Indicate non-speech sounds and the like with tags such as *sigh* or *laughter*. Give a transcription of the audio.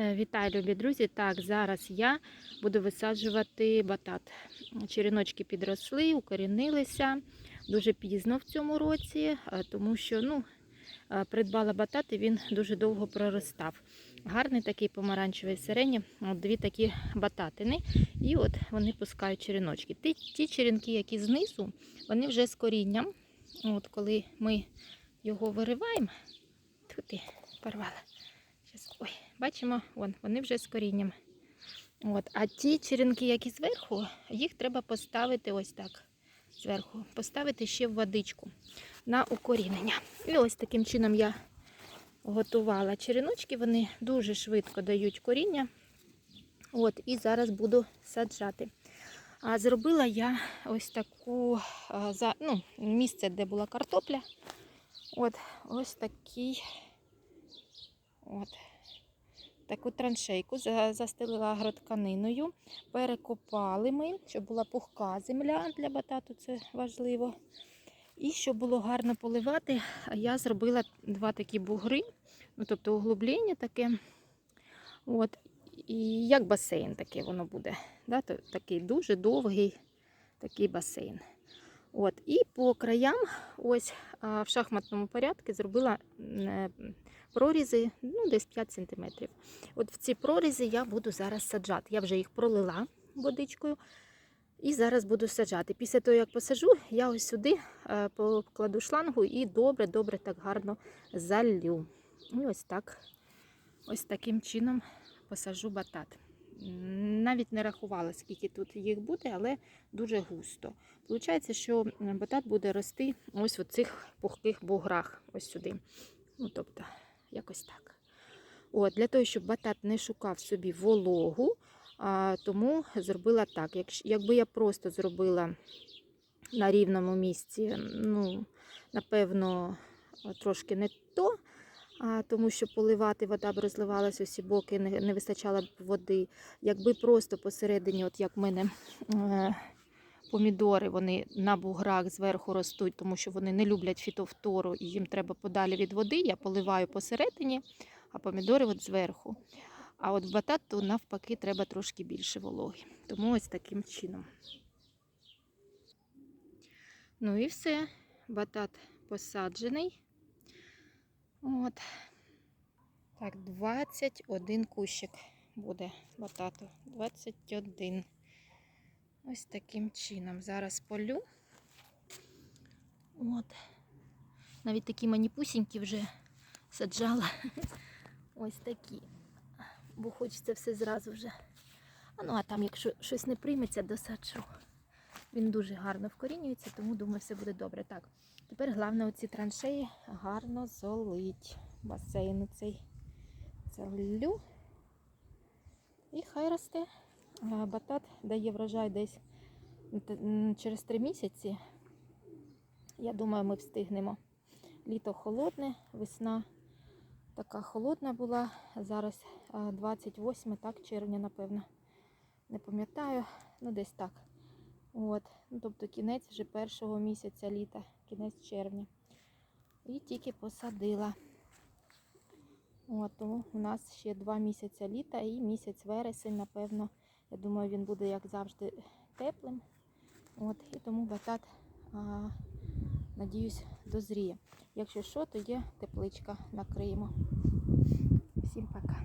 Е, Вітаю, любі друзі! Так, зараз я буду висаджувати батат. Черіночки підросли, укорінилися дуже пізно в цьому році, е, тому що ну, е, придбала батат і він дуже довго проростав. Гарний такий помаранчевий сирені, от дві такі бататини. І от вони пускають черіночки. Ті, ті черенки, які знизу, вони вже з корінням. От коли ми його вириваємо, тут і порвала. Щас, ой, бачимо, вон, вони вже з корінням. От. А ті черенки, які зверху, їх треба поставити ось так. Зверху, поставити ще в водичку на укорінення. І ось таким чином я готувала череночки, вони дуже швидко дають коріння. От, і зараз буду саджати. А зробила я ось таку за, ну, місце, де була картопля. От, ось такий От. Таку траншейку застелила агротканиною. Перекопали ми, щоб була пухка земля для батату, це важливо. І щоб було гарно поливати, я зробила два такі бугри, ну, тобто углублення таке. От. І як басейн таке воно буде. Да? Такий дуже довгий такий басейн. От. І по краям, ось в шахматному порядку, зробила е, прорізи ну, десь 5 см. От в ці прорізи я буду зараз саджати. Я вже їх пролила водичкою і зараз буду саджати. Після того, як посаджу, я ось сюди е, покладу шлангу і добре-добре так гарно залью. І ось так, ось таким чином посаджу батат. Навіть не рахувала, скільки тут їх буде, але дуже густо. Получається, що батат буде рости ось в цих пухких буграх, ось сюди. Ну, тобто, якось так. От, для того, щоб батат не шукав собі вологу, а, тому зробила так. Якщо, якби я просто зробила на рівному місці, ну, напевно, трошки не то, а, тому що поливати вода б розливалася усі боки, не, не вистачало б води. Якби просто посередині, от як в мене. Е, Помідори вони на буграх зверху ростуть, тому що вони не люблять фітовтору і їм треба подалі від води. Я поливаю посередині, а помідори от зверху. А от в батат то навпаки треба трошки більше вологи. Тому ось таким чином. Ну і все. Батат посаджений. От. Так, 21 кущик буде батату. 21. Ось таким чином. Зараз полю. От. Навіть такі маніпусінькі вже саджала. *laughs* Ось такі. Бо хочеться все зразу вже. А ну, а там, якщо щось не прийметься, досаджу. Він дуже гарно вкорінюється, тому думаю, все буде добре. Так, тепер головне оці траншеї гарно золить. Басейн цей залю. І хай росте. Батат дає врожай десь через три місяці. Я думаю, ми встигнемо. Літо холодне, весна така холодна була. Зараз 28 так, червня, напевно. Не пам'ятаю, ну десь так. От. Ну, тобто кінець вже першого місяця літа, кінець червня. І тільки посадила. От, у нас ще два місяці літа і місяць вересень, напевно. Я думаю, він буде, як завжди, теплим. От, і тому батат, а, надіюсь, дозріє. Якщо що, то є тепличка, накриємо. Всім пока.